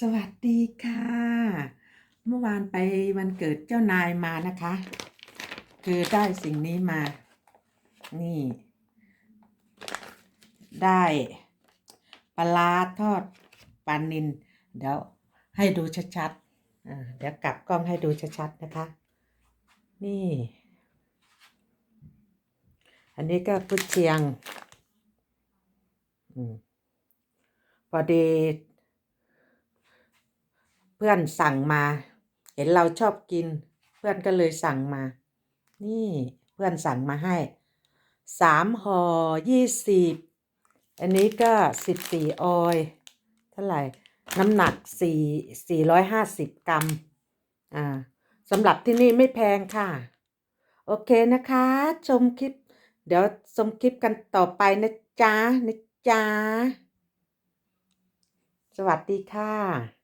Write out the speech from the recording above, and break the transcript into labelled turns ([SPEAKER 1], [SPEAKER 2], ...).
[SPEAKER 1] สวัสดีค่ะ เมื่อวานไปวันเกิดเจ้านายมานะคะ คือได้สิ่งนี้มา นี่ ได้ปลาทอดปลานิน เดี๋ยวให้ดูชัดๆอ่าเดี๋ยวกลับกล้องให้ดูชัดๆนะคะ นี่ อันนี้ก็กุนเชียงอมพอดี พื่อนสั่งมา เห็นเราชอบกิน เพื่อนก็เลยสั่งมา นี่เพื่อนสั่งมาให้สามห่อยี่สิบอันนี้ก็สิบสี่ออยเท่าไหร่ น้ำหนักสี่สี่ร้อยห้าสิบกรัมอ่าสำหรับที่นี่ไม่แพงค่ะ โอเคนะคะ ชมคลิป เดี๋ยวชมคลิปกันต่อไปนะจ๊ะนะจ๊ะสวัสดีค่ะ